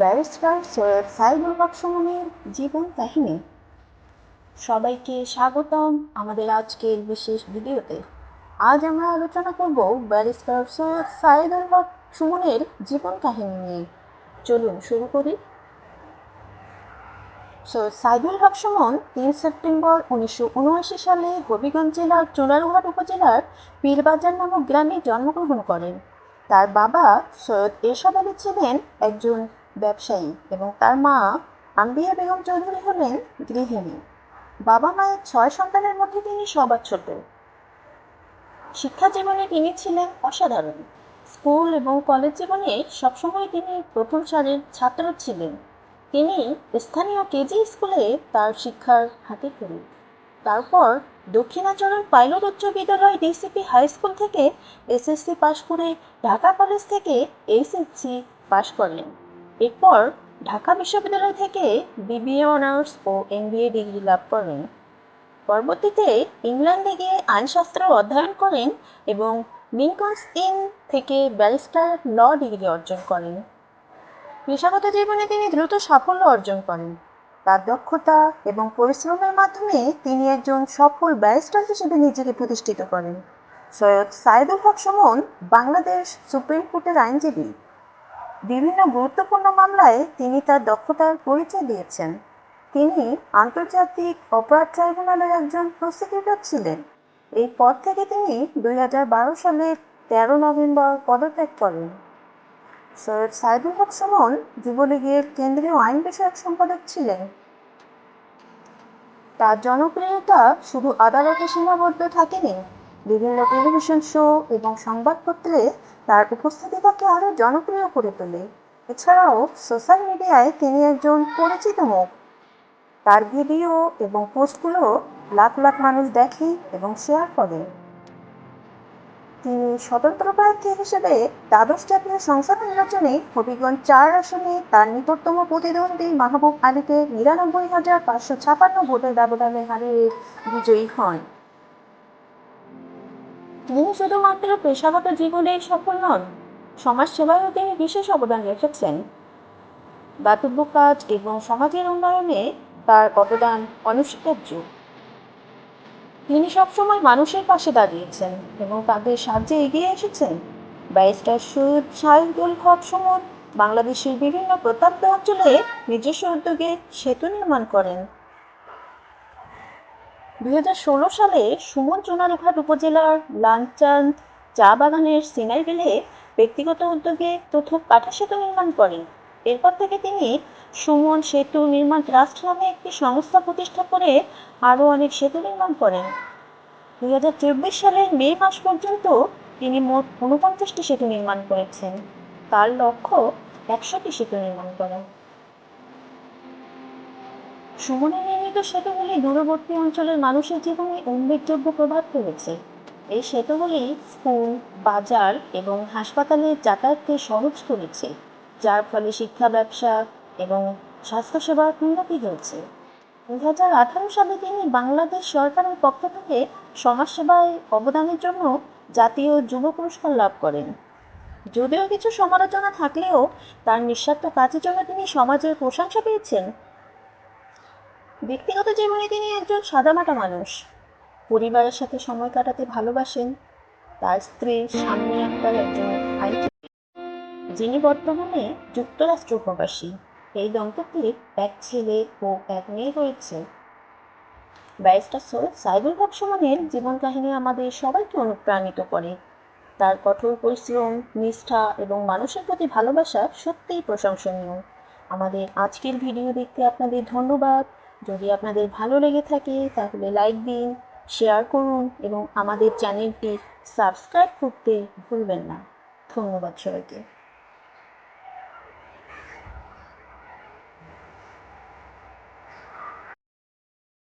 Barrister Syed Saidul হক সুমনের জীবন কাহিনী। সবাইকে স্বাগতম আমাদের আজকের বিশেষ ভিডিওতে। আজ আমরা আলোচনা করব ব্যারিস্টার সৈয়দ সাইদুল হক সুমনের জীবন কাহিনী নিয়ে। চলুন শুরু করি। সৈয়দ সাইদুল হক সুমন তিন সেপ্টেম্বর উনিশশো উনআশি সালে হবিগঞ্জ জেলার চোরারুহাট উপজেলার পীরবাজার নামক গ্রামে জন্মগ্রহণ করেন। তার বাবা সৈয়দ এরশাদ আলী ছিলেন একজন ব্যবসায়ী এবং তার মা আম্বিয়া বেগম চৌধুরী হলেন গৃহিণী। বাবা মায়ের ছয় সন্তানের মধ্যে তিনি সবার ছোট। শিক্ষা জীবনে তিনি ছিলেন অসাধারণ। স্কুল এবং কলেজ জীবনে সবসময় তিনি প্রথম সারির ছাত্র ছিলেন। তিনি স্থানীয় কেজি স্কুলে তার শিক্ষার হাতে খড়ি তারপর দক্ষিণাচরণ পাইলট উচ্চ বিদ্যালয় ডিসিপি হাই স্কুল থেকে এসএসসি পাশ করে ঢাকা কলেজ থেকে এইচএসসি পাশ করেন। এরপর ঢাকা বিশ্ববিদ্যালয় থেকে বিবিএ অনার্স ও এমবিএ ডিগ্রি লাভ করেন। পরবর্তীতে ইংল্যান্ডে গিয়ে আইনশাস্ত্র অধ্যয়ন করেন এবং লিঙ্কনস ইন থেকে ব্যারিস্টার ল ডিগ্রি অর্জন করেন। পেশাগত জীবনে তিনি দ্রুত সাফল্য অর্জন করেন। তার দক্ষতা এবং পরিশ্রমের মাধ্যমে তিনি একজন সফল ব্যারিস্টার হিসেবে নিজেকে প্রতিষ্ঠিত করেন। সৈয়দ সাইদুল হক সুমন, বাংলাদেশ সুপ্রিম কোর্টের আইনজীবী। বিভিন্ন গুরুত্বপূর্ণ মামলায় তিনি তার দক্ষতার পরিচয় দিয়েছেন। তিনি আন্তর্জাতিক অপরাধ ট্রাইব্যুনালের একজন প্রসিকিউটর ছিলেন। এই পদ থেকে তিনি দুই সালের তেরো নভেম্বর পদত্যাগ করেন। সৈয়দ সাইদুল হক সুমন যুবলীগের কেন্দ্রীয় আইন বিষয়ক সম্পাদক ছিলেন। তার জনপ্রিয়তা শুধু আদালতে সীমাবদ্ধ থাকেনি বিভিন্ন টেলিভিশন শো এবং সংবাদপত্রে তার উপস্থিতি আরও জনপ্রিয় করে তোলে। এছাড়াও সোশ্যাল মিডিয়ায় তিনি একজন পরিচিত মুখ। তার ভিডিও এবং পোস্টগুলো লাখ লাখ মানুষ দেখে এবং শেয়ার করে। তিনি স্বতন্ত্র প্রার্থী হিসেবে দ্বাদশ জাতীয় সংসদ নির্বাচনে হবিগঞ্জ চার আসনে তার নিকটতম প্রতিদ্বন্দ্বী মাহবুব আলীকে নিরানব্বই হাজার পাঁচশো ছাপান্ন ভোটের ব্যবধানে হারিয়ে বিজয়ী হন। তিনি শুধুমাত্র পেশাগত জীবনেই সফল নন, সমাজসেবায়ও তিনি বিশেষ অবদান রেখেছেন। দাতব্য কাজ এবং সমাজের উন্নয়নে তার অবদান অনস্বীকার্য। তিনি সবসময় মানুষের পাশে দাঁড়িয়েছেন এবং তাদের সাহায্যে এগিয়ে এসেছেন। ব্যারিস্টার সৈয়দ সাইদুল হক সুমন বাংলাদেশের বিভিন্ন প্রত্যন্ত অঞ্চলে নিজস্ব উদ্যোগে সেতু নির্মাণ করেন। দুই হাজার ষোলো সালে সুমন চুনারুঘাট উপজেলার লাংচাঁদ চা বাগানের সিনাই বিলে ব্যক্তিগত উদ্যোগে প্রথম কাঠা সেতু নির্মাণ করেন। এরপর থেকে তিনি সুমন সেতু নির্মাণ ট্রাস্ট নামে একটি সংস্থা প্রতিষ্ঠা করে আরও অনেক সেতু নির্মাণ করেন। দুই হাজার চব্বিশ সালের মে মাস পর্যন্ত তিনি মোট ঊনপঞ্চাশটি সেতু নির্মাণ করেছেন। তার লক্ষ্য একশোটি সেতু নির্মাণ করা। সুমনের নির্মিত সেতুগুলি দূরবর্তী অঞ্চলের মানুষের জীবনে উল্লেখযোগ্য প্রভাব ফেলেছে। এই সেতুগুলি স্কুল, বাজার এবং হাসপাতালে যাতায়াতকে সহজ করেছে, যার ফলে শিক্ষা, ব্যবসা এবং স্বাস্থ্যসেবার উন্নতি হয়েছে। দু হাজার আঠারো সালে তিনি বাংলাদেশ সরকারের পক্ষ থেকে সমাজসেবায় অবদানের জন্য জাতীয় যুব পুরস্কার লাভ করেন। যদিও কিছু সমালোচনা থাকলেও তার নিঃস্বার্থ কাজের জন্য তিনি সমাজের প্রশংসা পেয়েছেন ব্যক্তিগত জীবনে তিনি একজন সাদামাটা মানুষ। পরিবারের সাথে সময় কাটাতে ভালোবাসেন। তার স্ত্রী সামনে আক্তার একজন আইনজীবী যিনি বর্তমানে যুক্তরাষ্ট্র প্রবাসী। এই দম্পতির এক ছেলে ও এক মেয়ে রয়েছে। ব্যারিস্টার সৈয়দ সাইদুল হক জীবন কাহিনী আমাদের সবাইকে অনুপ্রাণিত করে। তার কঠোর পরিশ্রম, নিষ্ঠা এবং মানুষের প্রতি ভালোবাসা সত্যিই প্রশংসনীয়। আমাদের আজকের ভিডিও দেখতে আপনাদের ধন্যবাদ। যদি আপনাদের ভালো লেগে থাকে, তাহলে লাইক দিন শেয়ার করুন এবং আমাদের চ্যানেলটি সাবস্ক্রাইব করতে ভুলবেন না। ধন্যবাদ সবাইকে।